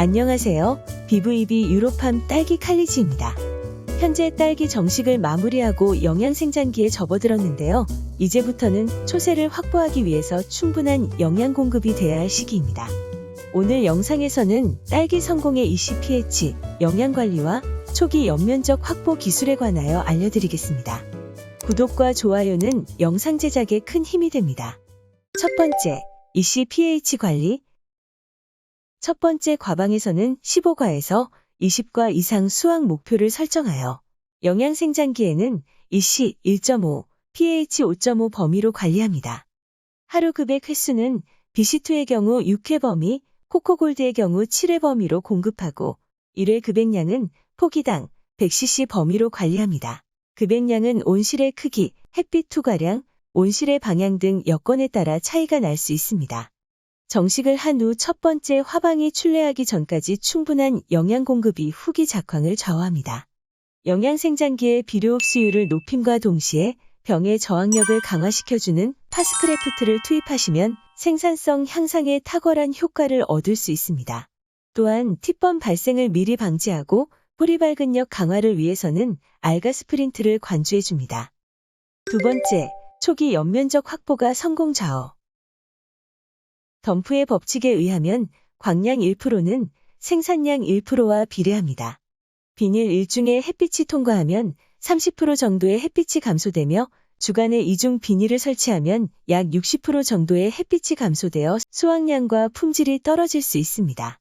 안녕하세요. BVB 유로팜 딸기 칼리지입니다. 현재 딸기 정식을 마무리하고 영양생장기에 접어들었는데요. 이제부터는 초세를 확보하기 위해서 충분한 영양 공급이 돼야 할 시기입니다. 오늘 영상에서는 딸기 성공의 ECPH, 영양 관리와 초기 연면적 확보 기술에 관하여 알려드리겠습니다. 구독과 좋아요는 영상 제작에 큰 힘이 됩니다. 첫 번째, ECPH 관리. 첫 번째 과방에서는 15과에서 20과 이상 수확 목표를 설정하여 영양 생장기에는 EC 1.5, pH 5.5 범위로 관리합니다. 하루 급액 횟수는 BC2의 경우 6회 범위, 코코골드의 경우 7회 범위로 공급하고 1회 급액량은 포기당 100cc 범위로 관리합니다. 급액량은 온실의 크기, 햇빛 투과량, 온실의 방향 등 여건에 따라 차이가 날 수 있습니다. 정식을 한 후 첫 번째 화방이 출래하기 전까지 충분한 영양 공급이 후기 작황을 좌우합니다. 영양생장기의 비료 흡수율을 높임과 동시에 병의 저항력을 강화시켜주는 파스크래프트를 투입하시면 생산성 향상에 탁월한 효과를 얻을 수 있습니다. 또한 티번 발생을 미리 방지하고 뿌리 발근력 강화를 위해서는 알가 스프린트를 관주해줍니다. 두 번째, 초기 연면적 확보가 성공 좌우. 덤프의 법칙에 의하면 광량 1%는 생산량 1%와 비례합니다. 비닐 1중에 햇빛이 통과하면 30% 정도의 햇빛이 감소되며 주간에 이중 비닐을 설치하면 약 60% 정도의 햇빛이 감소되어 수확량과 품질이 떨어질 수 있습니다.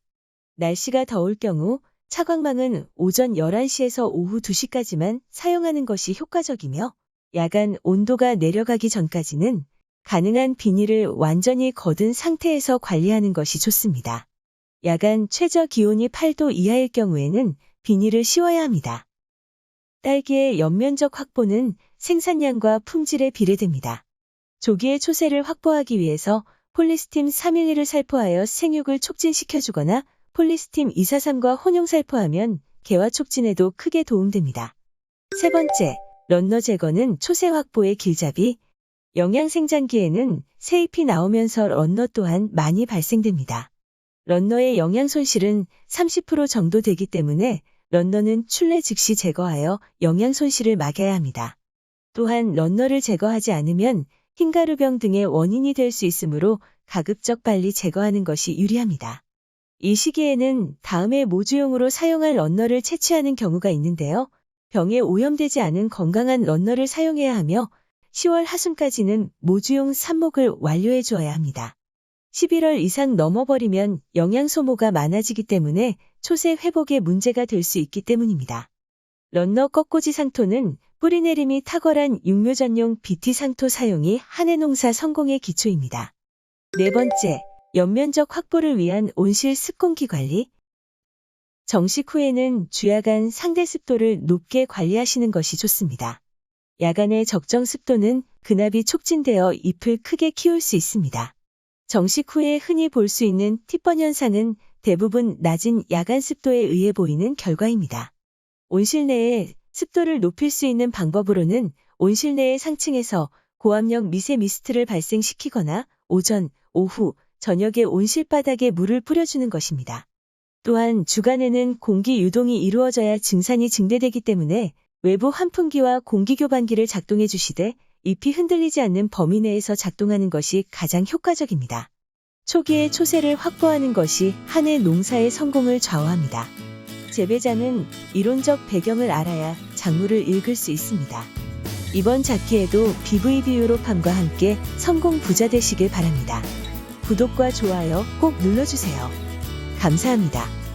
날씨가 더울 경우 차광망은 오전 11시에서 오후 2시까지만 사용하는 것이 효과적이며 야간 온도가 내려가기 전까지는 가능한 비닐을 완전히 거둔 상태에서 관리하는 것이 좋습니다. 야간 최저 기온이 8도 이하일 경우에는 비닐을 씌워야 합니다. 딸기의 연면적 확보는 생산량과 품질에 비례됩니다. 조기에 초세를 확보하기 위해서 폴리스팀 311을 살포하여 생육을 촉진시켜주거나 폴리스팀 243과 혼용 살포하면 개화 촉진에도 크게 도움됩니다. 세 번째, 런너 제거는 초세 확보의 길잡이. 영양생장기에는 세잎이 나오면서 런너 또한 많이 발생됩니다. 런너의 영양 손실은 30% 정도 되기 때문에 런너는 출래 즉시 제거하여 영양 손실을 막아야 합니다. 또한 런너를 제거하지 않으면 흰가루병 등의 원인이 될 수 있으므로 가급적 빨리 제거하는 것이 유리합니다. 이 시기에는 다음에 모주용으로 사용할 런너를 채취하는 경우가 있는데요. 병에 오염되지 않은 건강한 런너를 사용해야 하며 10월 하순까지는 모주용 삽목을 완료해 주어야 합니다. 11월 이상 넘어버리면 영양 소모가 많아지기 때문에 초세 회복에 문제가 될 수 있기 때문입니다. 런너 꺾꽂이 상토는 뿌리 내림이 탁월한 육묘 전용 BT 상토 사용이 한해 농사 성공의 기초입니다. 네 번째, 연면적 확보를 위한 온실 습공기 관리. 정식 후에는 주야간 상대 습도를 높게 관리하시는 것이 좋습니다. 야간의 적정 습도는 근압이 촉진되어 잎을 크게 키울 수 있습니다. 정식 후에 흔히 볼 수 있는 티번 현상은 대부분 낮은 야간 습도에 의해 보이는 결과입니다. 온실 내에 습도를 높일 수 있는 방법으로는 온실 내의 상층에서 고압력 미세 미스트를 발생시키거나 오전, 오후, 저녁에 온실 바닥에 물을 뿌려주는 것입니다. 또한 주간에는 공기 유동이 이루어져야 증산이 증대되기 때문에 외부 환풍기와 공기교반기를 작동해 주시되 잎이 흔들리지 않는 범위 내에서 작동하는 것이 가장 효과적입니다. 초기에 초세를 확보하는 것이 한 해 농사의 성공을 좌우합니다. 재배자는 이론적 배경을 알아야 작물을 읽을 수 있습니다. 이번 작기에도 BVB 유로팜과 함께 성공 부자 되시길 바랍니다. 구독과 좋아요 꼭 눌러주세요. 감사합니다.